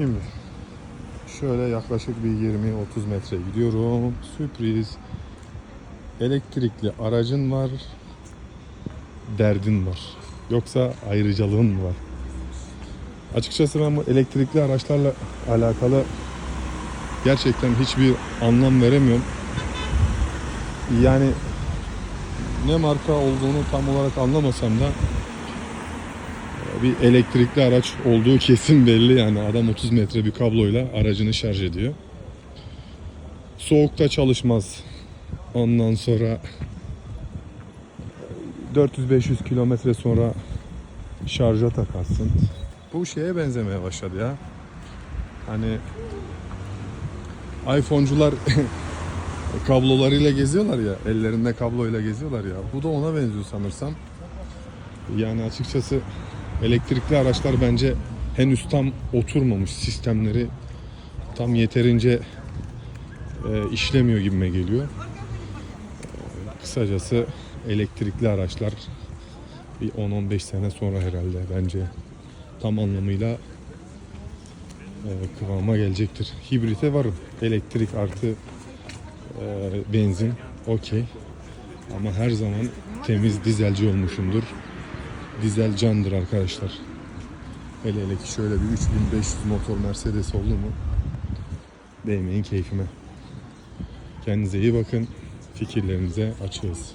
Şimdi şöyle yaklaşık bir 20-30 metre gidiyorum. Sürpriz. Elektrikli aracın var. Derdin var. Yoksa ayrıcalığın mı var? Açıkçası ben bu elektrikli araçlarla alakalı gerçekten hiçbir anlam veremiyorum. Yani ne marka olduğunu tam olarak anlamasam da bir elektrikli araç olduğu kesin belli yani adam 30 metre bir kabloyla aracını şarj ediyor. Soğukta çalışmaz. Ondan sonra 400-500 kilometre sonra şarja takarsın. Bu şeye benzemeye başladı ya. Hani iPhone'cular kablolarıyla geziyorlar ya, ellerinde kabloyla geziyorlar ya. Bu da ona benziyor sanırsam. Yani açıkçası elektrikli araçlar bence henüz tam oturmamış sistemleri tam yeterince e, işlemiyor gibime geliyor. Kısacası elektrikli araçlar bir 10-15 sene sonra herhalde bence tam anlamıyla e, kıvama gelecektir. Hibrite varım. Elektrik artı e, benzin okey. Ama her zaman temiz dizelci olmuşumdur. Dizel candır arkadaşlar. Hele hele ki şöyle bir 3500 motor Mercedes oldu mu? Değmeyin keyfime. Kendinize iyi bakın. Fikirlerinize açığız.